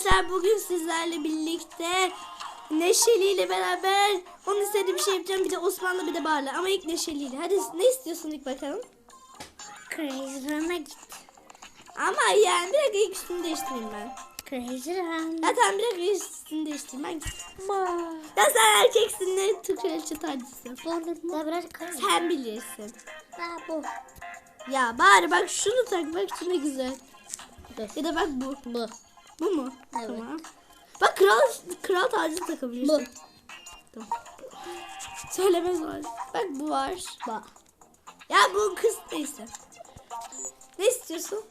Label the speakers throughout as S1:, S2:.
S1: Arkadaşlar bugün sizlerle birlikte Neşeli ile beraber onun istediği bir şey yapacağım. Bir de Osman'la bir de Barla. Ama ilk Neşeli ile. Hadi ne istiyorsun ilk bakalım.
S2: Crazy Run'a git.
S1: Ama yani bir dakika ilk üstünü değiştireyim ben.
S2: Crazy Run.
S1: Ya tamam bir dakika üstünü değiştireyim ben. Ya sen erkeksin ne Türk kraliçe tacısın. Sen bilirsin.
S2: Daha bu.
S1: Ya bari bak şunu tak bak şu ne güzel. Ya da bak bu.
S2: Bu.
S1: Bu mu?
S2: Evet.
S1: Tamam. Bak kral kral tacı takabilirsin.
S2: Bu.
S1: Tamam. Söylemez var. Bak bu var.
S2: Bak.
S1: Ya bu kız neyse. Ne istiyorsun?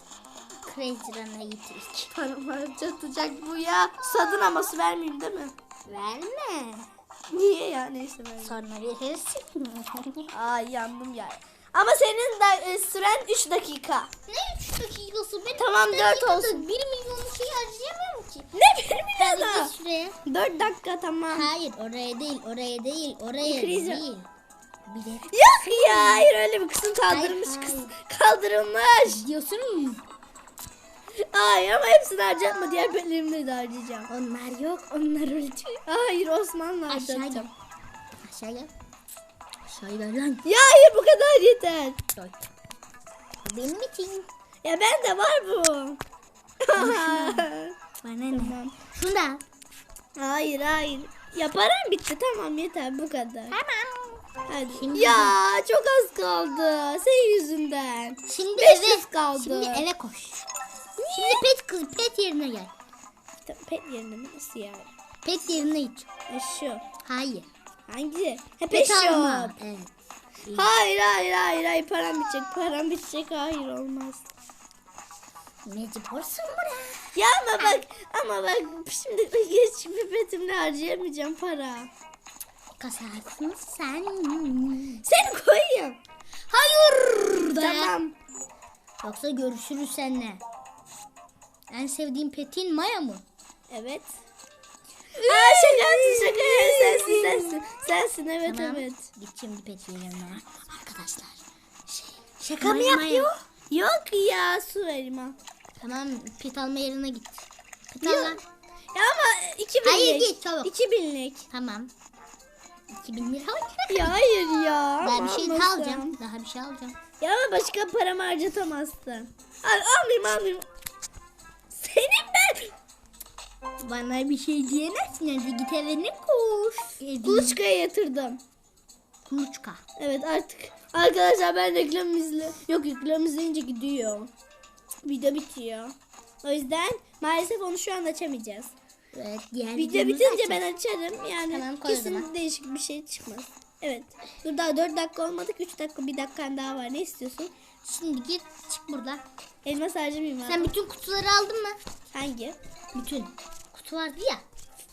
S2: Crazy Run'a git ilk.
S1: Param harcatacak bu ya. Sadın aması vermeyeyim değil mi?
S2: Verme.
S1: Niye ya neyse vermeyeyim.
S2: Sonra verirsin.
S1: Ay yandım ya. Ama senin de e, süren 3 dakika.
S2: ne 3 dakikası? Ben
S1: Tamam,
S2: üç
S1: dört
S2: dakikada
S1: olsun.
S2: 1 milyon şey harcayamam ki.
S1: Ne bir
S2: Hadi
S1: milyon
S2: git şuraya.
S1: 4 dakika tamam.
S2: Hayır oraya değil oraya değil oraya
S1: Crazy-
S2: değil. Bir de
S1: Yok ya hayır öyle bir kısım kaldırmış
S2: Hayır,
S1: kız.
S2: hayır.
S1: Kaldırılmış.
S2: diyorsun
S1: Ay ama hepsini harcatma diğer bölümleri de harcayacağım.
S2: onlar yok.
S1: Onlar öldü. Hayır Osman'la
S2: Aşağı gel.
S1: harcatacağım.
S2: Aşağı gel. Gel lan.
S1: Ya hayır bu kadar yeter.
S2: Dört. Benim için.
S1: Ya bende var bu.
S2: Bana ne?
S1: tamam.
S2: Şunu da.
S1: Hayır hayır. Ya param bitti tamam yeter bu kadar.
S2: Tamam.
S1: Hadi.
S2: Şimdi-
S1: ya çok az kaldı. Senin yüzünden.
S2: Şimdi
S1: 500
S2: eve
S1: kaldı.
S2: Şimdi eve koş. Şimdi pet kız pet yerine gel.
S1: Pet yerine mi? Nasıl yani?
S2: Pet yerine.
S1: E şu.
S2: Hayır.
S1: Hangi? Ha
S2: Pet
S1: shop.
S2: Evet.
S1: Hayır hayır hayır hayır param bitecek param bitecek hayır olmaz.
S2: Mecbursun buraya.
S1: Ya ama bak ama bak şimdi geç pipetimle harcayamayacağım para.
S2: Kasarsın sen.
S1: Seni koyayım.
S2: Hayır. be.
S1: Tamam.
S2: Yoksa görüşürüz seninle. En sevdiğin petin Maya mı?
S1: Evet. Aa şaka yaptın, şaka sensin sensin. Sensin evet
S2: Tamam.
S1: evet.
S2: Git şimdi pet yerine. Arkadaşlar. Şey, şaka mı yapıyor?
S1: Yok ya su verim al.
S2: Tamam pet alma yerine git. Pet al.
S1: Ya ama iki binlik.
S2: Hayır, git, çabuk.
S1: İki binlik.
S2: Tamam. 2000 lira.
S1: Ya hayır ya.
S2: Daha
S1: ama
S2: bir şey daha alacağım. Daha bir şey alacağım.
S1: Ya ama başka paramı harcatamazsın. Al, almayayım almayayım. Senin ben.
S2: Bana bir şey diyemezsin. Hadi git evine koş.
S1: Kuluçkaya yatırdım.
S2: Kuluçka.
S1: Evet artık. Arkadaşlar ben reklam izle. Yok reklam izleyince gidiyor. Video bitiyor. O yüzden maalesef onu şu an açamayacağız.
S2: Evet diğer
S1: Video
S2: videomuzu
S1: bitince ben açarım. Yani
S2: Tamam, koy o
S1: kesin
S2: zaman.
S1: değişik bir şey çıkmaz. Evet. Dur daha 4 dakika olmadık. 3 dakika bir dakikan daha var. Ne istiyorsun?
S2: Şimdi git çık burada.
S1: Elma harcamayayım
S2: Sen
S1: abi.
S2: bütün kutuları aldın mı?
S1: Hangi?
S2: Bütün. Kutu vardı ya.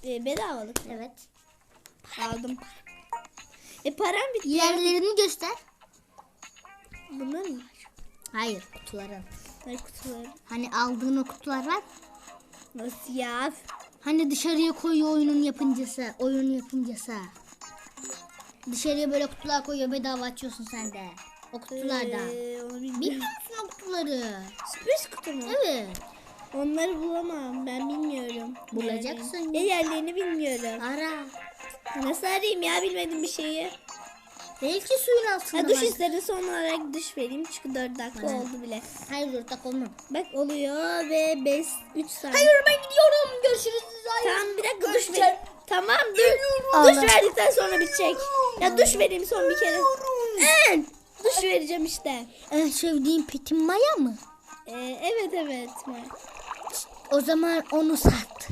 S1: Ee, bedavalık.
S2: Evet.
S1: Aldım. E param bitti.
S2: Yerlerini göster.
S1: Bunlar mı?
S2: Hayır kutuların.
S1: Ay kutuları.
S2: Hani aldığın o kutular var.
S1: Nasıl ya?
S2: Hani dışarıya koyuyor oyunun yapımcısı. Oyun yapımcısı. Dışarıya böyle kutular koyuyor bedava açıyorsun sen de. O kutulardan.
S1: Ee,
S2: Bilmiyor musun o kutuları?
S1: Sürpriz kutu mu?
S2: Evet.
S1: Onları bulamam. Ben bilmiyorum.
S2: Bulacaksın.
S1: Yerlerini. E yerlerini bilmiyorum.
S2: Ara.
S1: Nasıl arayayım ya bilmedim bir şeyi.
S2: Belki suyun altında
S1: Ha, duş
S2: var.
S1: son olarak duş vereyim çünkü 4 dakika
S2: Bana.
S1: oldu bile.
S2: Hayır dur tak olmam.
S1: Bak oluyor ve 5 3 saniye.
S2: Hayır ben gidiyorum. Görüşürüz. Hayır.
S1: Tamam bir dakika duş
S2: Görüşeceğim.
S1: Tamam dur. Duş verdikten sonra bitecek. Ya duş vereyim son bir kere. Ee, duş vereceğim işte.
S2: En sevdiğin petin Maya mı?
S1: Ee, evet evet.
S2: O zaman onu sat.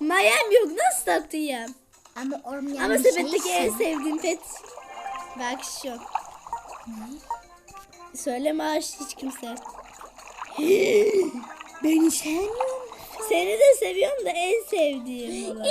S1: Mayem yok nasıl satayım?
S2: Ama olmayan
S1: Ama sepetteki en sevdiğim pet. Bak şu. Söyleme aç hiç kimse.
S2: Beni sevmiyor
S1: Seni de seviyorum da en sevdiğim olarak.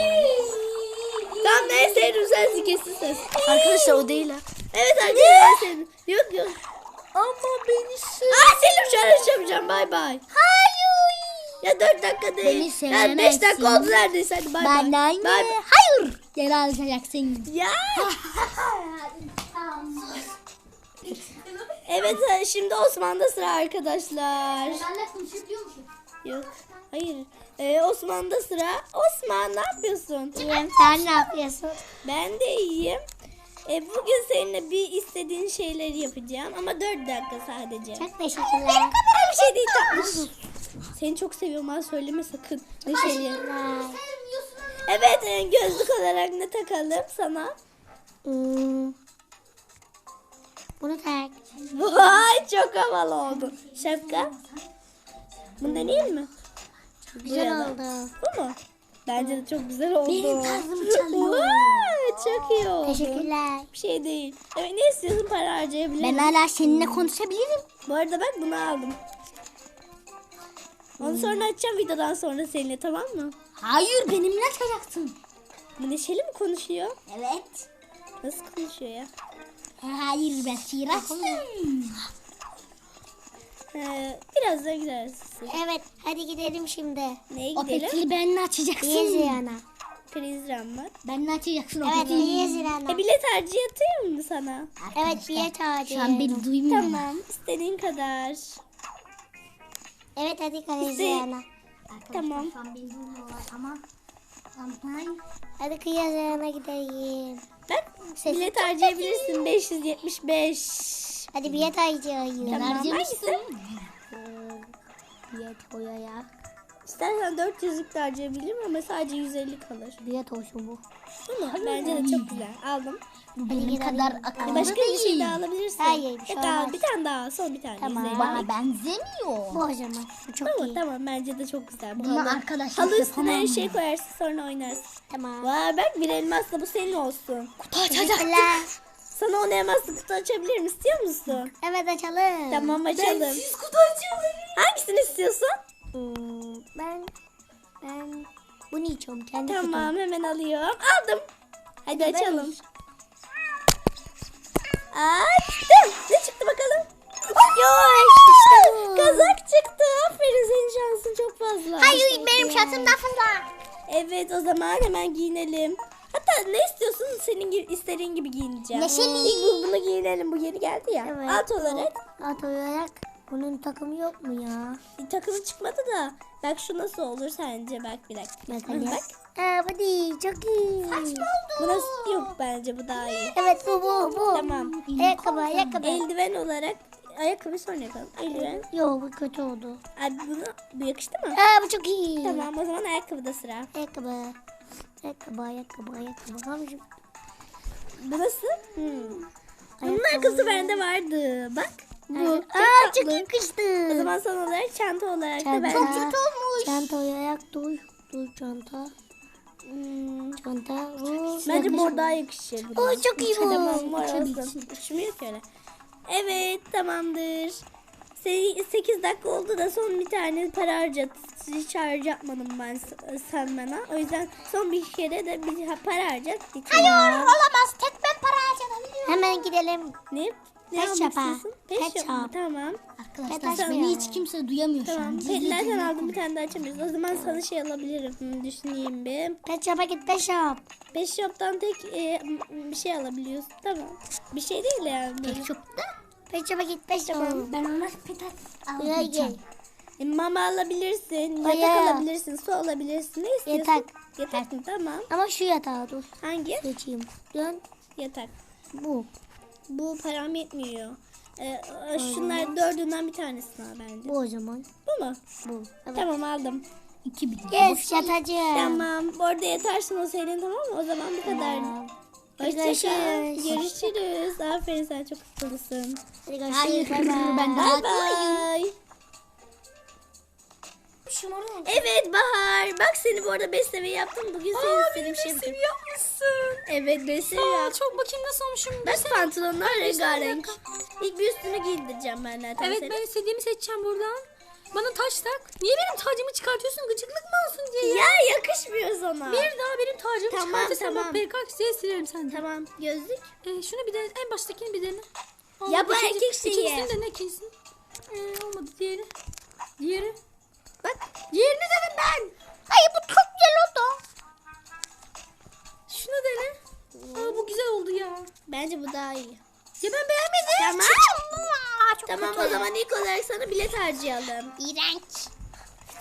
S1: Tamam en sevdiğim sensin kesin ses. Arkadaşlar o değil ha. Evet arkadaşlar en sevdiğim. Yok yok.
S2: Ama beni sev...
S1: Aa Selim şu an açamayacağım bay bay.
S2: Hayır.
S1: Ya 4 dakika değil.
S2: Beni
S1: Ya 5
S2: sevemezsin.
S1: dakika oldu neredeyse hadi bay bay.
S2: Ben de
S1: Bay bay.
S2: Hayır. Geri alacaksın.
S1: Ya. Evet ha, şimdi Osman'da sıra arkadaşlar.
S2: Ben de konuşabiliyormuşum.
S1: Yok. Hayır. Ee, Osman'da sıra. Osman ne yapıyorsun?
S2: Sen ne yapıyorsun?
S1: Ben de iyiyim. Ee, bugün seninle bir istediğin şeyleri yapacağım ama 4 dakika sadece.
S2: Çok teşekkürler.
S1: bir şey değil tatlım. Seni çok seviyorum ha söyleme sakın. Neşeli. Evet e, gözlük olarak ne takalım sana?
S2: Hmm. Bunu tak.
S1: Vay çok havalı oldu. Şapka. Bunu deneyelim mi?
S2: Güzel
S1: Boyalı.
S2: oldu.
S1: Bu mu? Bence de çok güzel oldu.
S2: Benim çalıyor.
S1: Vay, çok iyi oldu.
S2: Teşekkürler.
S1: Bir şey değil. Evet ne istiyorsun para harcayabilirim.
S2: Ben hala seninle konuşabilirim.
S1: Bu arada bak bunu aldım. Onu sonra açacağım videodan sonra seninle tamam mı?
S2: Hayır benimle açacaksın.
S1: Bu Neşeli mi konuşuyor?
S2: Evet.
S1: Nasıl konuşuyor ya?
S2: Hayır ben sihiraçsın.
S1: Ee, biraz da girersin.
S3: Evet hadi gidelim şimdi.
S1: Neye
S2: O
S1: gidelim?
S2: petili benimle açacaksın.
S3: Yezirana.
S1: Prizren var.
S2: Benimle açacaksın o
S3: Evet
S2: petili.
S3: Yezirana.
S1: E bilet harcı yatıyor mu sana?
S3: Evet bilet ağacı.
S2: Şu an beni duymuyor.
S1: Tamam. istediğin kadar.
S3: Evet hadi Yezirana.
S1: Tamam.
S2: Şu an beni duymuyorlar ama. Aman.
S3: Hadi Yezirana gidelim.
S1: Bak
S3: Ses-
S1: bilet harcayabilirsin 575.
S3: Hadi bilet ağacı.
S1: Tamam,
S2: Harcamışsın.
S3: Bilet koyarak.
S1: İstersen 400'lük de harcayabilirim ama sadece 150 kalır.
S3: Bilet olsun bu.
S1: Değil mi? Bence de çok güzel. Aldım.
S2: Bu benim kadar akıllı
S1: Başka bir şey daha alabilirsin.
S3: Hayır, bir şey
S1: al,
S3: olmaz.
S1: bir tane daha. Son bir tane.
S3: Tamam.
S1: 150.
S2: Bana benzemiyor.
S3: Bu o zaman. Bu çok
S1: Tamam
S3: iyi.
S1: tamam bence de çok güzel. Bu
S2: Bunu
S1: halı.
S2: arkadaşlar
S1: Halı üstüne
S2: yapamam.
S1: şey koyarsın sonra oynarsın.
S3: Tamam.
S1: Vay bak bir elmasla bu senin olsun.
S2: Kutu açacaktım.
S3: Teşekkürler.
S1: Sana on elmaslı kutu açabilirim istiyor musun?
S3: Evet açalım.
S1: Tamam açalım.
S2: kutu açıyorum.
S1: Hangisini istiyorsun?
S3: Hmm, ben ben bunu içiyorum. Kendi
S1: Tamam hemen alıyorum. Aldım. Hadi açalım. Açtım. Ne çıktı bakalım? Yok işte
S3: bu.
S1: Kazak çıktı. Aferin senin şansın çok fazla.
S3: Hayır benim şansım daha fazla.
S1: Evet o zaman hemen giyinelim. Hatta ne istiyorsun senin gibi istediğin gibi giyineceğim.
S3: Neşeli.
S1: İlk bunu giyinelim bu yeni geldi ya.
S3: Evet.
S1: Alt olarak
S3: At olarak bunun takımı yok mu ya?
S1: bir takımı çıkmadı da. Bak şu nasıl olur sence bak bir dakika.
S3: Bak. Aa bu değil çok iyi.
S1: Bu nasıl yok bence bu daha iyi.
S3: Evet bu bu bu.
S1: Tamam.
S3: Ayakkabı ayakkabı.
S1: Eldiven olarak ayakkabı sonra yapalım. Eldiven.
S3: Yok bu kötü oldu.
S1: Abi bunu bu yakıştı mı?
S3: Aa bu çok iyi.
S1: Tamam o zaman ayakkabıda sıra.
S3: Ayakkabı. Ayakkabı ayakkabı ayakkabı. Abi şu-
S1: Bu nasıl? Hmm. Bunun
S3: Ayakkabı.
S1: bende vardı. Bak. Bu çok
S3: Aa çok yakıştı.
S1: O zaman son olarak çanta olarak da
S3: Çanta.
S1: bende.
S3: Çok kötü olmuş. Çanta ayak dur. Dur çanta.
S1: Hmm.
S3: Çanta bu.
S1: Bence mor daha yakışır.
S3: Oo, çok iyi bu.
S1: Mor olsun. Uçmuyor ki öyle. Evet tamamdır. 8 dakika oldu da son bir tane para harcat. Hiç harcatmadım ben sen bana. O yüzden son bir kere de bir para harcat. bitir.
S3: olamaz. Tek ben para harcayabiliyorum. Hemen gidelim.
S1: Ne? Ne
S3: Pet
S1: almak
S3: shop'a.
S1: istiyorsun? Pet
S3: Pet
S1: shop. Tamam.
S2: Arkadaşlar
S3: Sen-
S2: beni hiç kimse duyamıyor şu
S1: Tamam.
S2: an.
S1: Petlerden aldım bir tane daha açamıyoruz. O zaman sana şey alabilirim. Hmm, düşüneyim bir.
S3: Pet shop'a git pet shop.
S1: Pet shop'tan tek e, m- bir şey alabiliyorsun. Tamam. Bir şey değil yani.
S2: Çok da.
S3: Pet shop'a git pet shop.
S1: Tamam.
S2: Ben ona
S3: Buraya gel.
S1: E, mama alabilirsin, yatak alabilirsin, su alabilirsin. Ne istiyorsun?
S3: Yatak.
S1: Yatak mı? Tamam.
S3: Ama şu yatağa dur.
S1: Hangi?
S3: Seçeyim. Dön.
S1: Yatak.
S3: Bu.
S1: Bu param yetmiyor. E, e, şunlar dördünden bir tanesini al bence.
S3: Bu o zaman.
S1: Bu mu?
S3: Bu. Evet.
S1: Tamam aldım.
S2: 2000.
S3: Yes yatacağım.
S1: Tamam. Bu arada yatarsın o senin tamam mı? O zaman bu kadar.
S3: Tamam.
S1: Hoşçakal.
S3: Görüşürüz.
S1: Aferin sen çok akıllısın.
S2: Hayır,
S3: Bay bay.
S2: ben
S1: Bye bye. Evet Bahar. Bak seni bu arada beslemeyi yaptım. Bugün senin istediğin bir şey yapacağım.
S2: yapmışsın.
S1: Evet beslemeyi yaptım.
S2: Çok bakayım nasıl olmuşum.
S1: Bak pantolonlar rengarenk. İlk bir üstünü giydireceğim ben zaten
S4: Evet
S1: seni.
S4: ben istediğimi seçeceğim buradan. Bana taç tak. Niye benim tacımı çıkartıyorsun? Gıcıklık mı olsun diye ya.
S1: Ya yakışmıyor sana.
S4: Bir daha benim tacımı
S1: Tamam,
S4: çıkartırsan
S1: tamam.
S4: bak PKK'ye silerim senden.
S1: Tamam gözlük.
S4: Ee, şunu bir de en baştakini bir dene.
S1: Ya bu erkek şeyi.
S4: İkincisini de ne ikincisini? Ee, olmadı diğeri. Diğeri.
S1: Bak.
S4: Diğerini dedim ben.
S3: Hayır bu çok güzel oldu.
S4: Şunu dene. Aa, bu güzel oldu ya.
S1: Bence bu daha iyi.
S4: Ya ben beğenmedim.
S1: Tamam.
S3: Aa, çok
S1: Tamam o zaman ilk olarak sana bilet harcayalım.
S3: İğrenç.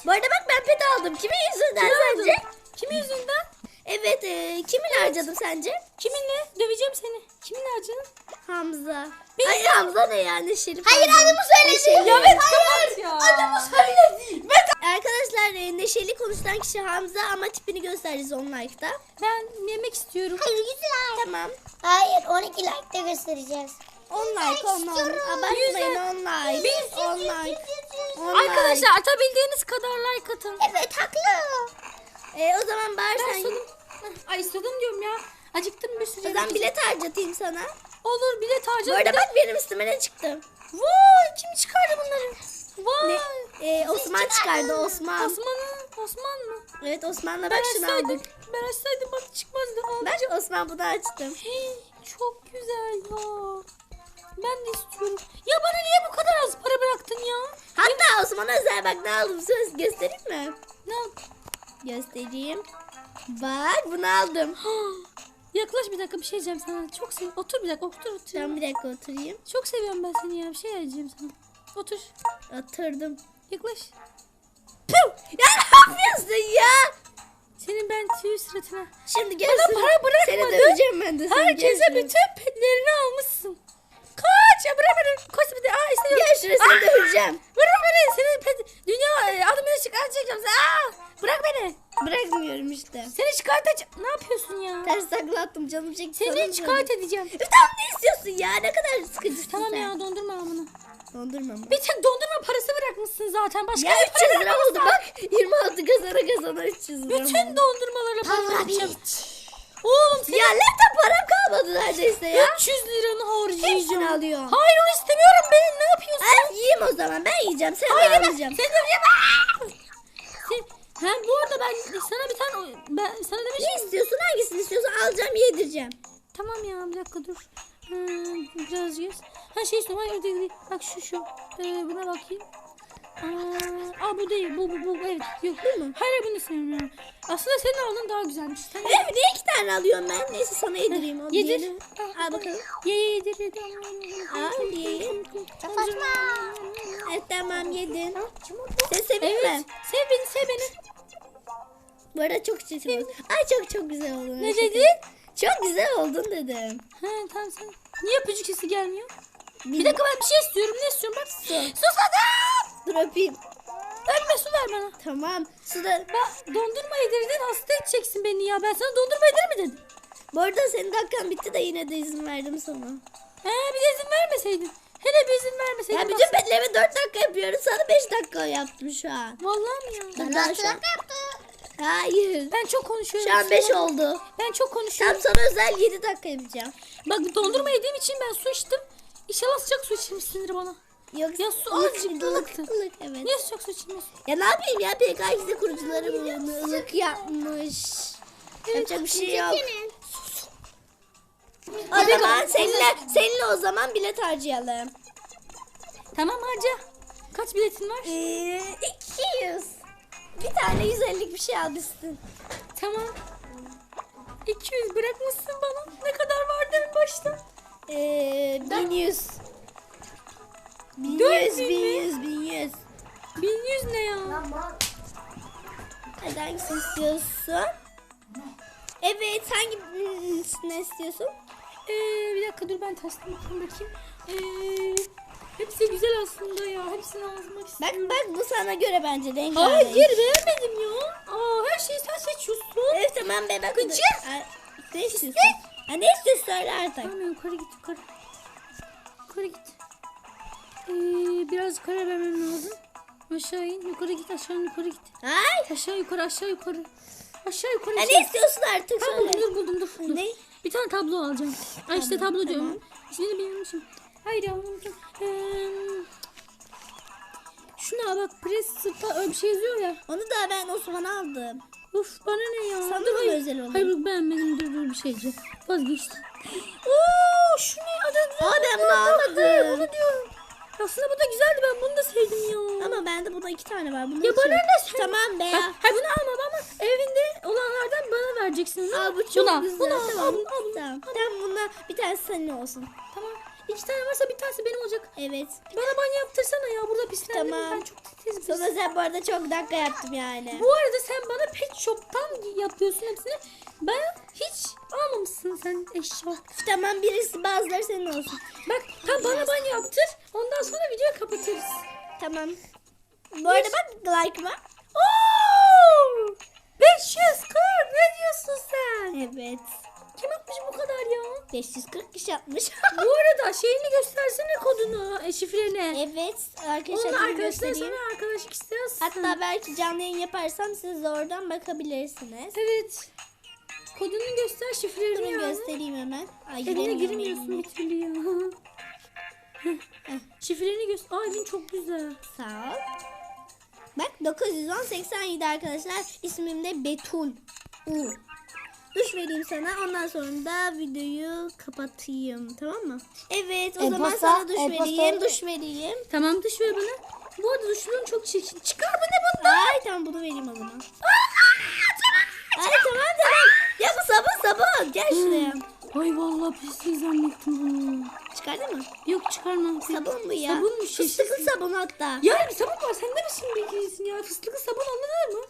S1: Bu arada bak ben pet aldım. Kimin yüzünden
S4: Kime
S1: sence?
S4: aldın? Kimin yüzünden?
S1: Evet e, kimin harcadım sence?
S4: Kiminle? Döveceğim seni. Kiminle harcadın?
S1: Hamza.
S4: Benim
S1: Hayır Hamza ne ya Neşeli.
S2: Hayır adımı söyledi.
S1: Neşeli.
S4: Ya evet kapat ya.
S2: Adımı söyledi.
S1: Arkadaşlar e, Neşeli konuşan kişi Hamza ama tipini göstereceğiz 10 like'da.
S4: Ben yemek istiyorum.
S2: Hayır güzel.
S1: Tamam.
S3: Hayır 12 like de göstereceğiz.
S1: 10 like 10 like. Abartmayın 10 like. 10 like. 10.
S4: Arkadaşlar atabildiğiniz kadar like atın.
S3: Evet haklı.
S1: E, o zaman bari
S4: Ben
S1: sen...
S4: susadım. Ay susadım diyorum ya. Acıktım bir
S1: O
S4: sürü.
S1: zaman bilet harcatayım sana.
S4: Olur bilet
S1: Bu
S4: harcadım.
S1: arada bak benim üstüme ne çıktı?
S4: Vay kim çıkardı bunları? Vay.
S1: Ne? E, Osman çıkardı Osman.
S4: Osman'ı. Osman mı?
S1: Evet Osman'la
S4: Ben
S1: bak şunu
S4: açsaydım.
S1: aldık.
S4: Ben açsaydım bak çıkmazdı. Aldım.
S1: Ben Osman bunu açtım.
S4: Hey, çok güzel ya. Ben de istiyorum. Ya bana niye bu kadar az para bıraktın ya?
S1: Hatta Osman'a özel bak ne aldım söz göstereyim mi?
S4: Ne
S1: Göstereyim. Bak bunu aldım.
S4: Yaklaş bir dakika bir şey diyeceğim sana. Çok sev. Otur bir dakika otur otur.
S1: Ben bir dakika oturayım.
S4: Çok seviyorum ben seni ya. Bir şey diyeceğim sana. Otur.
S1: Oturdum.
S4: Yaklaş.
S1: Puh! Ya ne yapıyorsun ya?
S4: Senin ben tüy suratına.
S1: Şimdi gel.
S4: Bana para bırakmadın.
S1: Seni döveceğim ben de.
S4: Herkese
S1: Gel şuraya.
S4: bütün petlerini almışsın. Kaç ya bırak beni. Koş bir de. Aa istemiyorum.
S1: Gel şuraya seni döveceğim.
S4: Bırak beni. Senin pet. Dünya adımını çıkartacağım. Aa bırak beni.
S1: Bırakmıyorum işte.
S4: Seni çıkartacağım. Ne yapıyorsun ya?
S1: Ters takla attım canım çekti.
S4: Seni
S1: böyle.
S4: edeceğim.
S1: Tamam ne istiyorsun ya? Ne kadar sıkıcısın
S4: Tamam
S1: sen.
S4: ya dondurma bunu.
S1: Dondurma mı?
S4: Bir tek dondurma parası bırakmışsın zaten. Başka
S1: Ya
S4: bir
S1: 300
S4: para
S1: lira oldu bak. 26 kazana kazana 300 lira.
S4: Bütün dondurmalarla para
S3: hiç.
S4: Oğlum senin
S1: Ya laptop param kalmadı neredeyse ya.
S4: 300 liranı harcayacağım.
S1: Hepsini alıyorum.
S4: Hayır onu istemiyorum ben. Ne yapıyorsun?
S1: Ay yiyeyim o zaman ben yiyeceğim sen
S4: Hayır
S1: de
S4: ben.
S1: alacağım.
S4: Sen de Sen, ha, bu arada ben sana bir tane ben sana
S1: Ne
S4: demiştim.
S1: istiyorsun hangisini istiyorsan alacağım yedireceğim.
S4: Tamam ya bir dakika dur. Hmm, biraz yüz. Ha şey istiyorum. Hayır değil değil. Bak şu şu. Ee, buna bakayım. Aa, aa bu değil. Bu bu bu. Evet. Yok. Bu mu? Hayır bunu istemiyorum. Aslında senin aldığın daha güzelmiş. Sen
S1: Evet niye iki tane alıyorum ben? Neyse sana yedireyim. Al,
S4: Yedir.
S1: diğerini. Al bakalım.
S4: Ye ye yedir yedir.
S1: Al ye.
S3: Saçma.
S1: Evet tamam yedin. Sen
S4: Evet.
S1: mi?
S4: Sev beni sev beni.
S1: Bu arada çok çirkin oldu. Ay çok çok güzel oldun.
S4: Ne dedin?
S1: Çok güzel oldun dedim.
S4: Ha tamam sen. Niye öpücük sesi gelmiyor? Bir dakika ben bir şey istiyorum. Ne istiyorum bak. Sus adam.
S1: Dur öpeyim.
S4: Ölme su ver bana.
S1: Tamam. Suda.
S4: Ben dondurma yedirdin hasta edeceksin beni ya. Ben sana dondurma yedir mi dedim?
S1: Bu arada senin dakikan bitti de yine de izin verdim sana.
S4: He bir de izin vermeseydin. Hele bir izin vermeseydin.
S1: Ya
S4: bak-
S1: bütün petlerimi 4 dakika yapıyorum. Sana 5 dakika yaptım şu an.
S4: Vallahi mi ya?
S1: Dur daha şu an. Hayır.
S4: Ben çok konuşuyorum.
S1: Şu an 5
S4: Sana-
S1: oldu.
S4: Ben çok
S1: Tam
S4: konuşuyorum.
S1: sana özel 7 dakika yapacağım.
S4: Bak dondurma yediğim için ben su içtim. İnşallah sıcak su içmişsindir bana.
S1: Yok
S4: Ya su azıcık ılıktı.
S1: ılık, evet.
S4: Niye sıcak su içmiyorsun?
S1: Ya ne yapayım ya PKX'de kurucuları bunu ılık yapmış. Yapacak bir şey yok. O zaman seninle, seninle o zaman bilet harcayalım.
S4: Tamam harca. Kaç biletin var?
S1: Ee, 200. Bir tane 150'lik bir şey almışsın.
S4: Tamam. 200 bırakmışsın bana. Ne kadar vardı en başta?
S1: Ee, 1100. 1100,
S4: 400 mü?
S1: 1100, 1100.
S4: 1100 ne ya?
S1: Hadi hangisini istiyorsun? Evet, hangi ne istiyorsun?
S4: Ee, bir dakika dur ben taştan bakayım bakayım. Ee, hepsi güzel aslında ya. Hepsini almak
S1: Bak
S4: istiyorum.
S1: bak bu sana göre bence renk
S4: Hayır beğenmedim ya. Aa, her şeyi sen seçiyorsun.
S1: Evet tamam be bak.
S4: Gıcık.
S1: Ay, Ne istiyorsun? Ha, ne istiyorsun söyle artık.
S4: Tamam yukarı git yukarı. Yukarı git. Ee, biraz karar vermem lazım. Aşağı in yukarı git aşağı yukarı git.
S1: Ay.
S4: Aşağı yukarı aşağı yukarı. Aşağı yukarı.
S1: Ha, ne istiyorsun artık
S4: Tamam
S1: söyle.
S4: buldum dur buldum dur. dur.
S1: Ne?
S4: Bir tane tablo alacağım. Ay işte
S1: Tamam,
S4: tablo diyorum.
S1: tamam.
S4: İsmini bilmiyorum. Hayır ya unuttum. Ee, şuna bak pres sırta öyle bir şey yazıyor ya.
S1: Onu da ben Osman'a aldım.
S4: Uf bana ne ya.
S1: Sana
S4: hayır.
S1: özel olan?
S4: Hayır beğenmedim dur dur bir şey diyeceğim. Vazgeçtim. Oo şu ne adı güzel.
S1: Aa, ben bunu
S4: diyorum. Aslında bu da güzeldi ben bunu da sevdim ya.
S1: Ama bende bunda iki tane var. Bunları
S4: Ya bana ne sen?
S1: Tamam be.
S4: Bak, hayır bunu alma ama evinde olanlardan bana vereceksin.
S1: Aa, bu çok
S4: Bunu al,
S1: güzel.
S4: Bunu al,
S1: tamam.
S4: al, bunu al, bunu al.
S1: Tamam. Tamam bunda bir tane senin olsun.
S4: Tamam. İki tane varsa bir tanesi benim olacak.
S1: Evet.
S4: Bana banyo yaptırsana ya. Burada pislendim.
S1: Tamam.
S4: Ben çok titiz bir
S1: Sonra sen bu arada çok dakika yaptım yani.
S4: Bu arada sen bana pet shop'tan yapıyorsun hepsini. Ben hiç almamışsın sen eşya.
S1: Tamam birisi bazıları senin olsun.
S4: Bak tam bana banyo yaptır. Ondan sonra videoyu kapatırız.
S1: Tamam. Bu arada bak like var.
S4: Oo! 540 ne diyorsun sen?
S1: Evet.
S4: Kim atmış bu kadar ya?
S1: 540 kişi yapmış.
S4: bu arada şeyini göstersene kodunu, e, şifreni.
S1: evet. Arkadaşlar
S4: Onu
S1: dur
S4: arkadaşlar
S1: göstereyim.
S4: sana arkadaşlık istiyorsun.
S1: Hatta belki canlı yayın yaparsam siz de oradan bakabilirsiniz.
S4: Evet. Kodunu göster şifreni
S1: Durun
S4: ya.
S1: göstereyim hemen. Ay,
S4: Evine
S1: giremiyorum
S4: girmiyorsun
S1: evine.
S4: bir türlü ya. Heh, şifreni göster. Aa evin çok güzel.
S1: Sağ ol. Bak 910 87 arkadaşlar. İsmim de Betül. U. Duş vereyim sana. Ondan sonra da videoyu kapatayım. Tamam mı? Evet. O zaman
S3: E-posta-
S1: sana duş
S3: e-posta-
S1: vereyim. Duş vereyim.
S4: Tamam duş ver bana. Bu arada duşların çok çirkin. Çıkar bu ne bu?
S1: Ay tamam bunu vereyim o zaman. Ay tamam tamam. Ya bu sabun sabun. Gel şuraya.
S4: Ay vallahi pislik zannettim bunu.
S1: Çıkardın mı?
S4: Yok çıkarmam.
S1: Sabun bu ya.
S4: Sabunmuş
S1: Fıstıklı
S4: yeşilsin.
S1: sabun hatta.
S4: Ya bir sabun var. Sen de misin bilgilisin ya? Fıstıklı sabun alınır mı?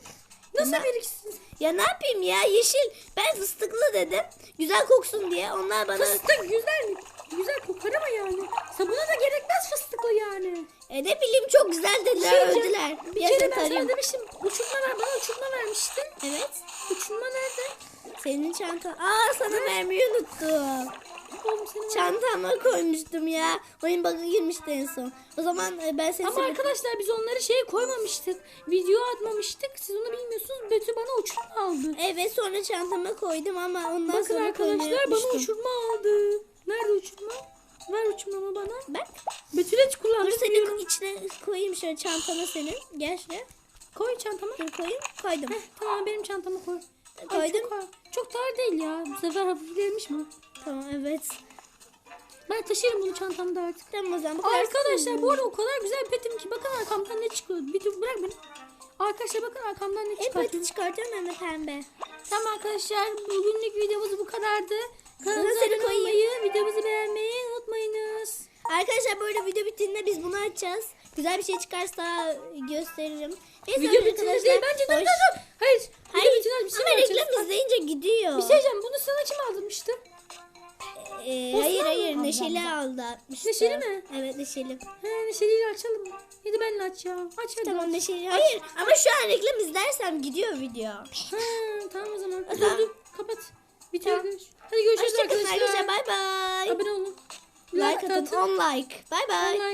S4: Nasıl
S1: Ben-
S4: biriksin?
S1: Ya ne yapayım ya yeşil. Ben fıstıklı dedim. Güzel koksun diye. Onlar bana
S4: Fıstık güzel? Güzel kokar ama yani. Sabuna da gerekmez fıstıklı yani.
S1: e, ne bileyim çok güzel dediler
S4: Şey
S1: öldüler.
S4: Bir
S1: Yaşa
S4: kere ben sana demiştim. Uçurtma ver. Bana uçurtma vermiştin.
S1: Evet.
S4: Uçurtma nerede?
S1: Senin çantan. Aa sana vermeyi unuttum.
S4: Oğlum
S1: Çantama koymuştum ya. Oyun bug'a girmişti en son. O zaman e, ben seni
S4: Ama arkadaşlar biz onları şeye koymamıştık. Video atmamıştık. Siz onu bilmiyorsunuz. Betül bana uçurtma aldı.
S1: Evet sonra çantama koydum ama ondan
S4: Bakın
S1: sonra koymayı
S4: arkadaşlar bana
S1: unutmuştum.
S4: uçurtma aldı. Nerede uçurtma? Ver uçurtmamı bana.
S1: Bak.
S4: Betül hiç
S1: Dur
S4: kullanmıyorum.
S1: senin içine koyayım şöyle çantana senin. Gel şuraya.
S4: Koy çantama.
S1: Dur koyayım. Koydum.
S4: Heh, tamam benim çantama koy. Ay,
S1: Koydum.
S4: çok, ağır- çok değil ya. Bu sefer hafiflemiş mi?
S1: Tamam evet.
S4: Ben taşırım bunu çantamda artık.
S1: Tamam o zaman bu
S4: Arkadaşlar bu arada o kadar güzel petim ki bakın arkamdan ne çıkıyor. Bir dur bırak beni. Arkadaşlar bakın arkamdan ne
S1: Hep
S4: çıkıyor.
S1: pati çıkartıyorum hem de pembe.
S4: Tamam arkadaşlar bugünlük videomuz bu kadardı. Kanalımıza abone olmayı, videomuzu beğenmeyi unutmayınız.
S1: Arkadaşlar böyle video bittiğinde biz bunu açacağız. Güzel bir şey çıkarsa gösteririm. Neyse
S4: Video bitince değil bence dur dur dur. Hayır.
S1: Hayır
S4: bitince bir şey
S1: ama reklam
S4: açacağız?
S1: izleyince gidiyor.
S4: Bir şey diyeceğim bunu sana kim aldırmıştı?
S1: Ee,
S4: Osman
S1: hayır hayır Neşeli aldı.
S4: Neşeli mi?
S1: Evet Neşeli.
S4: He Neşeli'yle açalım mı? Hadi benle aç ya. Aç hadi.
S1: Tamam Neşeli. Hayır ama şu an reklam izlersem gidiyor video.
S4: Ha, tamam o zaman. Dur dur kapat. Bitiyor.
S1: Tamam.
S4: Hadi görüşürüz
S1: Hoşçakalın
S4: arkadaşlar.
S1: arkadaşlar. Bay bay.
S4: Abone olun.
S1: Like atın.
S4: atın.
S1: 10 like. Bay bay.
S4: Like